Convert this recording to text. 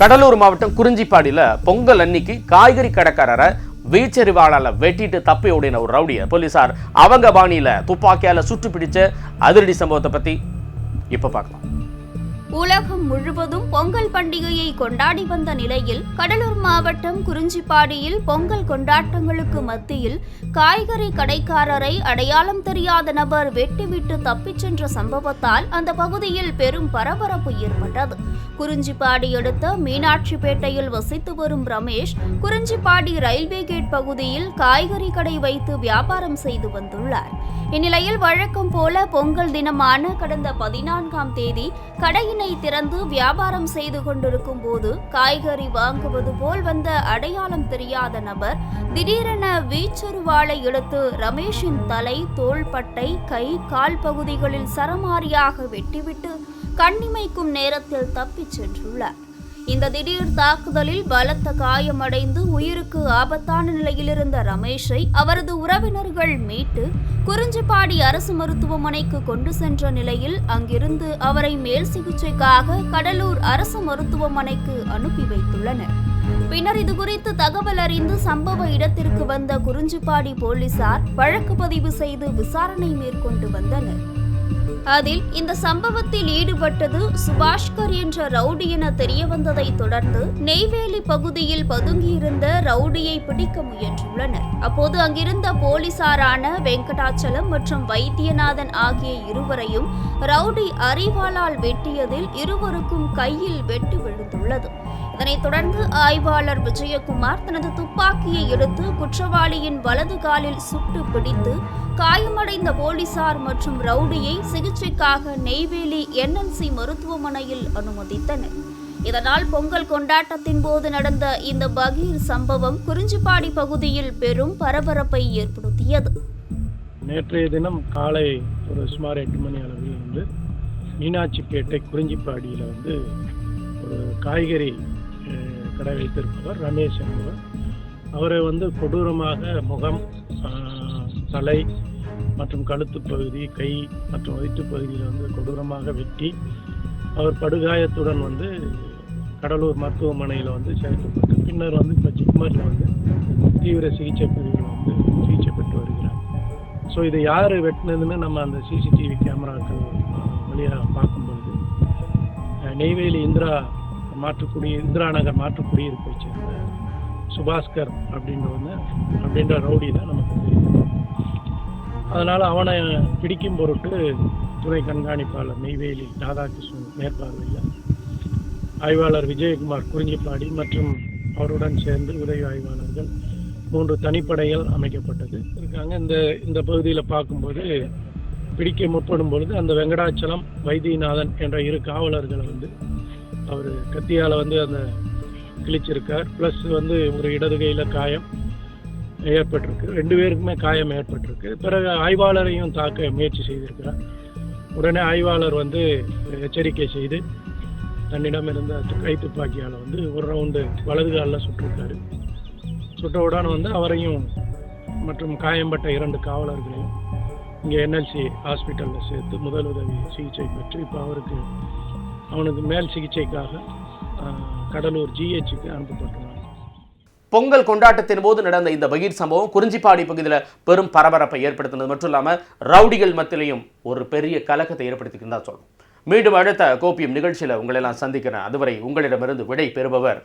கடலூர் மாவட்டம் குறிஞ்சிப்பாடியில் பொங்கல் அன்னைக்கு காய்கறி கடைக்காரரை வீச்செறிவாளால வெட்டிட்டு தப்பி ஓடின ஒரு ரவுடியை போலீசார் அவங்க பாணியில துப்பாக்கியால் சுட்டு பிடிச்ச அதிரடி சம்பவத்தை பத்தி இப்போ பார்க்கலாம். உலகம் முழுவதும் பொங்கல் பண்டிகையை கொண்டாடி வந்த நிலையில் கடலூர் மாவட்டம் குறிஞ்சிப்பாடியில் பொங்கல் கொண்டாட்டங்களுக்கு மத்தியில் காய்கறி கடைக்காரரை அடையாளம் தெரியாத நபர் வெட்டிவிட்டு தப்பிச் சென்ற சம்பவத்தால் அந்த பகுதியில் பெரும் பரபரப்பு ஏற்பட்டது. குறிஞ்சிப்பாடி அடுத்த மீனாட்சிப்பேட்டையில் வசித்து வரும் ரமேஷ் குறிஞ்சிப்பாடி ரயில்வே கேட் பகுதியில் காய்கறி கடை வைத்து வியாபாரம் செய்து வந்துள்ளார். இந்நிலையில் வழக்கம் போல பொங்கல் தினமான கடந்த பதினான்காம் தேதி கடையினை திறந்து வியாபாரம் செய்து கொண்டிருக்கும் போது காய்கறி வாங்குவது போல் வந்த அடையாளம் தெரியாத நபர் திடீரென வீச்சொருவாளை எடுத்து ரமேஷின் தலை தோள்பட்டை கை கால் பகுதிகளில் சரமாரியாக வெட்டிவிட்டு கண்ணிமைக்கும் நேரத்தில் தப்பிச் சென்றுள்ளார் இந்த திடீர் தாக்குதலில் பலத்த காயமடைந்து உயிருக்கு ஆபத்தான நிலையிலிருந்த ரமேஷை அவரது உறவினர்கள் மீட்டு குறிஞ்சிப்பாடி அரசு மருத்துவமனைக்கு கொண்டு சென்ற நிலையில் அங்கிருந்து அவரை மேல் சிகிச்சைக்காக கடலூர் அரசு மருத்துவமனைக்கு அனுப்பி வைத்துள்ளனர். பின்னர் இதுகுறித்து தகவல் அறிந்து சம்பவ இடத்திற்கு வந்த குறிஞ்சிப்பாடி போலீசார் வழக்கு பதிவு செய்து விசாரணை மேற்கொண்டு வந்தனர். அதில் இந்த சம்பவத்தில் ஈடுபட்டது சுபாஷ்கர் என்ற ரவுடி என தெரிய வந்ததை தொடர்ந்து நெய்வேலி பகுதியில் பதுங்கியிருந்த ரவுடியை பிடிக்க முயன்றுள்ளனர். அப்போது அங்கிருந்த போலீசாரான வெங்கடாச்சலம் மற்றும் வைத்தியநாதன் ஆகிய இருவரையும் ரவுடி அறிவாளால் வெட்டியதில் இருவருக்கும் கையில் வெட்டு விழுந்துள்ளது. இதனைத் தொடர்ந்து ஆய்வாளர் விஜயகுமார் தனது துப்பாக்கியை எடுத்து குற்றவாளியின் வலது காலில் சுட்டு பிடித்து காயமடைந்த போலீசார் மற்றும் ரவுடியை சிகிச்சைக்காக நெய்வேலி என்எல்சி மருத்துவமனையில் அனுமதித்தனர். இதனால் பொங்கல் கொண்டாட்டத்தின் போது நடந்த இந்த பகீர் சம்பவம் குறிஞ்சிப்பாடி பகுதியில் பெரும் பரபரப்பை ஏற்படுத்தியது. நேற்றைய தினம் காலை ஒரு சுமார் எட்டு மணி அளவில் வந்து மீனாட்சிப்பேட்டை குறிஞ்சிப்பாடியில் வந்து ஒரு காய்கறி கடை வைத்திருப்பவர் ரமேஷ் என்பவர். அவரை வந்து கொடூரமாக முகம் தலை மற்றும் கழுத்து பகுதி கை மற்றும் வயிற்று பகுதியில் வந்து கொடூரமாக வெட்டி அவர் படுகாயத்துடன் வந்து கடலூர் மருத்துவமனையில் வந்து சேர்க்கப்பட்டு பின்னர் வந்து இப்போ ஜிப்மரில் வந்து தீவிர சிகிச்சை பிரிவில் வந்து சிகிச்சை பெற்று வருகிறார். ஸோ இதை யார் வெட்டினதுன்னு நம்ம அந்த சிசிடிவி கேமராக்கள் வழியாக பார்க்கும்பொழுது நெய்வேலி இந்திரா மாற்றுக்குடி இந்திரா நகர் மாற்றுக்குடியிருப்பை சேர்ந்த சுபாஸ்கர் அப்படின்றவங்க அப்படின்ற ரவுடி தான் நமக்கு அதனால் அவனை பிடிக்கும் பொருட்டு துணை கண்காணிப்பாளர் நெய்வேலி ராதாகிருஷ்ணன் மேற்பார்வையில் ஆய்வாளர் விஜயகுமார் குறிஞ்சிப்பாடி மற்றும் அவருடன் சேர்ந்து உதவி ஆய்வாளர்கள் மூன்று தனிப்படைகள் அமைக்கப்பட்டது. இருக்காங்க. இந்த இந்த பகுதியில் பார்க்கும்போது பிடிக்க முற்படும் பொழுது அந்த வெங்கடாச்சலம் வைத்தியநாதன் என்ற இரு காவலர்களை வந்து அவர் கத்தியால் வந்து அந்த கிழிச்சிருக்கார். ப்ளஸ் வந்து ஒரு இடது கையில் காயம். ஏற்பட்டிருக்கு. ரெண்டு பேருக்குமே காயம் ஏற்பட்டிருக்கு. பிறகு ஆய்வாளரையும் தாக்க முயற்சி செய்திருக்கிறார். உடனே ஆய்வாளர் வந்து எச்சரிக்கை செய்து தன்னிடம் இருந்த கை துப்பாக்கியால் வந்து ஒரு ரவுண்டு வலது காலில் சுட்டிருக்காரு. சுட்டவுடன் வந்து அவரையும் மற்றும் காயம்பட்ட இரண்டு காவலர்களையும் இங்கே என்எல்சி ஹாஸ்பிட்டலில் சேர்த்து முதலுதவி சிகிச்சை பெற்று இப்போ அவருக்கு அவனுக்கு மேல் சிகிச்சைக்காக கடலூர் ஜிஹெச்சுக்கு அனுப்பப்பட்டுள்ளார். பொங்கல் கொண்டாட்டத்தின் போது நடந்த இந்த பகீர் சம்பவம் குறிஞ்சிப்பாடி பகுதியில் பெரும் பரபரப்பை ஏற்படுத்தினது. மட்டும் இல்லாமல் ரவுடிகள் மத்தியிலையும் ஒரு பெரிய கலக்கத்தை ஏற்படுத்திக்கிட்டு தான் சொல்லணும். மீண்டும் அடுத்த கோப்பியம் நிகழ்ச்சியில் உங்களை எல்லாம் சந்திக்கிறேன். அதுவரை உங்களிடமிருந்து விடை பெறுபவர்